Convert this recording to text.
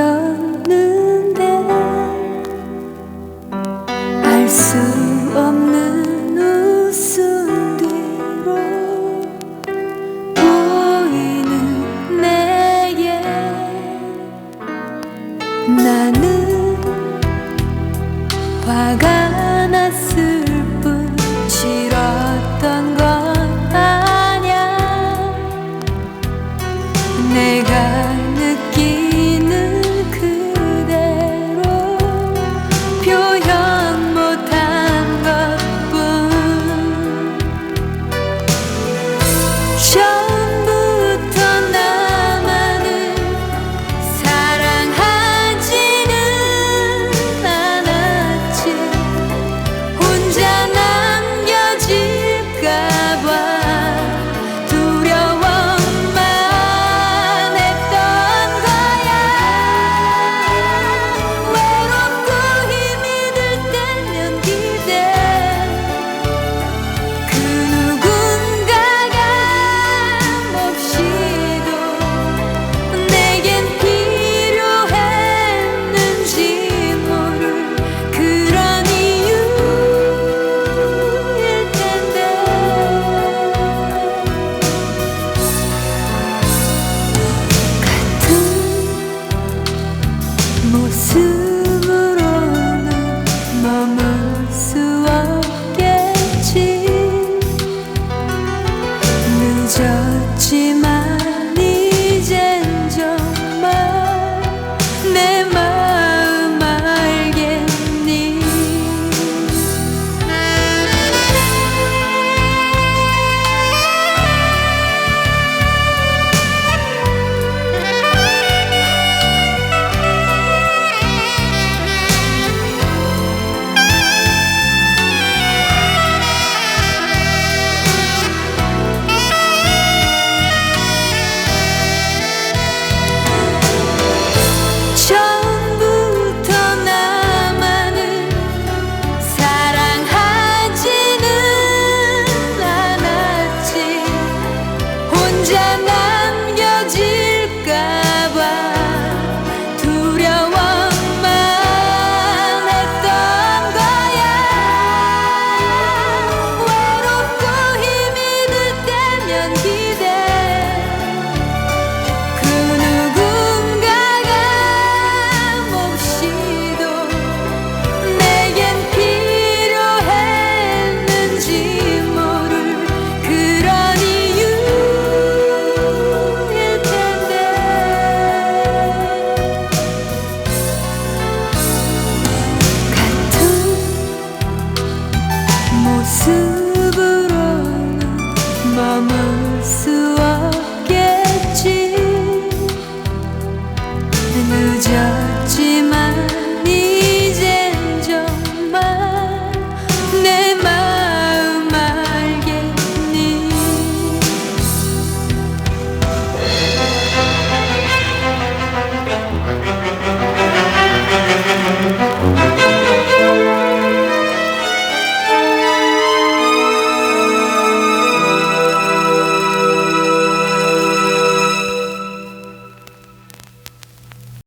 아니었는데 알 수 없는 웃음 뒤로 보이는 내게 나는 화가 to Gece もすぶらなまますわ